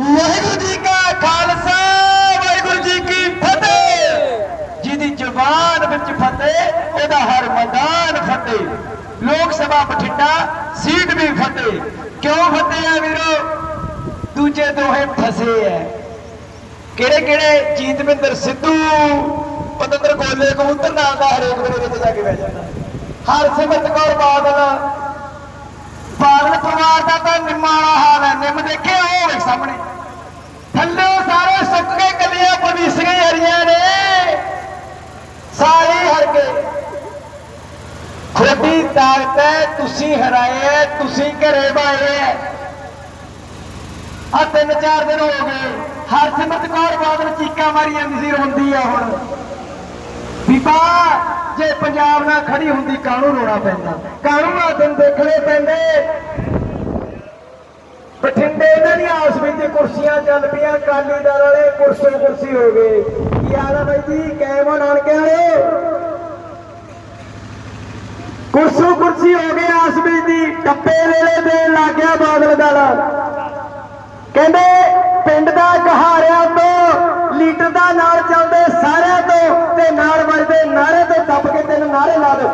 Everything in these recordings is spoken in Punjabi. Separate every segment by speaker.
Speaker 1: ਵਾਹਿਗੁਰੂ ਜੀ ਕਾ ਖਾਲਸਾ, ਵਾਹਿਗੁਰੂ ਜੀ ਕੀ ਫਤਿਹ। ਜਿਹਦੀ ਜ਼ੁਬਾਨ ਵਿੱਚ ਫਤਿਹ, ਉਹਦਾ ਹਰ ਮੈਦਾਨ ਫਤਿਹ। ਲੋਕ ਸਭਾ ਬਠਿੰਡਾ, ਸੀਟ ਵੀ ਫਤਿਹ। ਕਿਉਂ ਫਤਿਹ ਆ ਵੀਰੋ? ਦੂਜੇ ਦੋਹੇ ਫਸੇ ਐ। ਕਿਹੜੇ ਕਿਹੜੇ ਜੀਤਵਿੰਦਰ ਸਿੱਧੂ। ਪਤੰਦਰ ਗੋਲੇ ਕਬੂਤਰ ਨਾਲ ਦਾ ਹਰੇਕ ਵੇਲੇ ਵਿੱਚ ਜਾ ਕੇ ਬਹਿ ਜਾਂਦਾ। ਹਰਸਿਮਰਤ ਕੌਰ ਬਾਦਲ। ਬਾਦਲ ਪਰਿਵਾਰ ਦਾ ਤਾਂ ਨਿਮਾਣਾ ਹਾਲ ਦੇਖੇ ਉਹ ਵੇਖ ਸਾਹਮਣੇ। ਥੱਲੇ ਸਾਰੇ ਸੁੱਕ ਕੇ ਕੱਲੀਆਂ ਪਵੀਸੀਆਂ ਹਰੀਆਂ ਨੇ। ਸਾਰੇ ਹਰ ਗਏ ਖੋਟੀ ਤਾਕਤ ਹੈ ਤੁਸੀਂ ਹਰਾਏ ਤੁਸੀਂ ਘਰੇ ਬਾਏ ਆ ਤਿੰਨ ਚਾਰ ਦਿਨ ਹੋ ਗਏ। ਹਰਸਿਮਰਤ ਕੌਰ ਬਾਦਲ ਚੀਕਾਂ ਮਾਰੀ ਜਾਂਦੀ ਸੀ, ਰੋਂਦੀ ਆ ਹੁਣ। ਬੀਬਾ, ਜੇ ਪੰਜਾਬ ਨਾਲ ਖੜੀ ਹੁੰਦੀ, ਕਾਹਨੂੰ ਰੋਣਾ ਪੈਂਦਾ? ਕਾਹਨੂੰ ਆ ਦਿਨ ਦੇਖਣੇ ਪੈਂਦੇ? ਬਠਿੰਡੇ ਇਹਨਾਂ ਦੀਆਂ ਆਸ ਵਿੱਚ ਕੁਰਸੀਆਂ ਚੱਲ ਪਈਆਂ ਕਾਲੀ ਦਲ ਵਾਲੇ ਕੁਰਸੀ ਕੁਰਸੀ ਹੋ ਗਏ। ਕੀ ਹਾਲ ਆ ਬਾਈ ਜੀ? ਕੈਮੋ ਨਾਨਕੇ ਵਾਲੇ? ਕੁਰਸੂ ਕੁਰਸੀ ਹੋ ਗਏ ਆਸ ਵਿੱਚ ਦੀ ਟੱਪੇ ਵੇਲੇ ਦੇਣ ਲੱਗ ਗਿਆ ਬਾਦਲ ਦਲ। ਕਹਿੰਦੇ ਪਿੰਡ ਦਾ ਕਹਾਰਿਆਂ ਤੋਂ ਲੀਡਰ ਦਾ ਨਾਲ ਚੱਲਦੇ ਸਾਰਿਆਂ ਤੋਂ ਤੇ ਨਾਲ ਵੱਜਦੇ ਨਾਰੇ ਤੇ ਦੱਬ ਕੇ ਤਿੰਨ ਨਾਰੇ ਲਾ ਦੋ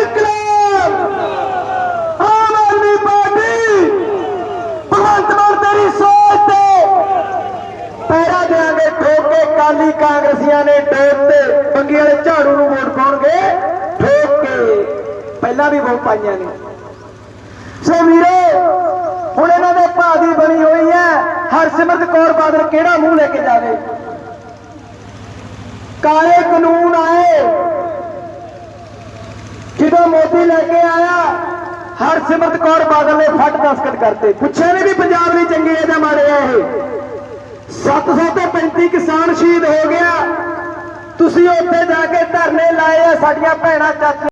Speaker 1: ਇਨਕਲਾਬ ਆਮ ਆਦਮੀ ਪਾਰਟੀ ਭਗਵੰਤ ਮਾਨ ਤੇਰੀ ਸੋਚ ਤੇ ਪੈਰਾ ਦੇਾਂਗੇ ਅਕਾਲੀ ਕਾਂਗਰਸੀਆਂ ਨੇ ਠੋਕ ਤੇ ਬੰਗੀ ਵਾਲੇ ਝਾੜੂ ਨੂੰ ਵੋਟ ਪਾਉਣਗੇ, ਠੋਕ ਕੇ। ਪਹਿਲਾਂ ਵੀ ਵੋਟ ਪਾਈਆਂ ਨੇ। ਸੋ ਵੀਰੇ, ਹੁਣ ਇਹਨਾਂ ਦੇ ਭਾਅ ਬਣੀ ਹੋਈ ਹੈ। ਹਰਸਿਮਰਤ ਕੌਰ ਬਾਦਲ ਕਿਹੜਾ ਮੂੰਹ ਲੈ ਕੇ ਜਾਵੇ? ਕਾਲੇ ਕਾਨੂੰਨ ਆਏ। ਜਦੋਂ ਮੋਦੀ ਲੈ ਕੇ ਆਇਆ, ਹਰਸਿਮਰਤ ਕੌਰ ਬਾਦਲ ਨੇ ਫੱਟ ਦਸਤਖਤ ਕਰਤੇ। ਪੁੱਛਿਆ ਨਹੀਂ ਵੀ ਪੰਜਾਬ ਲਈ ਚੰਗੇ ਆ ਜਾਂ ਮਾੜੇ ਆ ਇਹ? 735 ਕਿਸਾਨ ਸ਼ਹੀਦ ਹੋ ਗਿਆ। ਤੁਸੀਂ ਉੱਥੇ ਜਾ ਕੇ ਧਰਨੇ ਲਾਏ ਆ ਸਾਡੀਆਂ ਭੈਣਾਂ ਚਾਚੀਆਂ।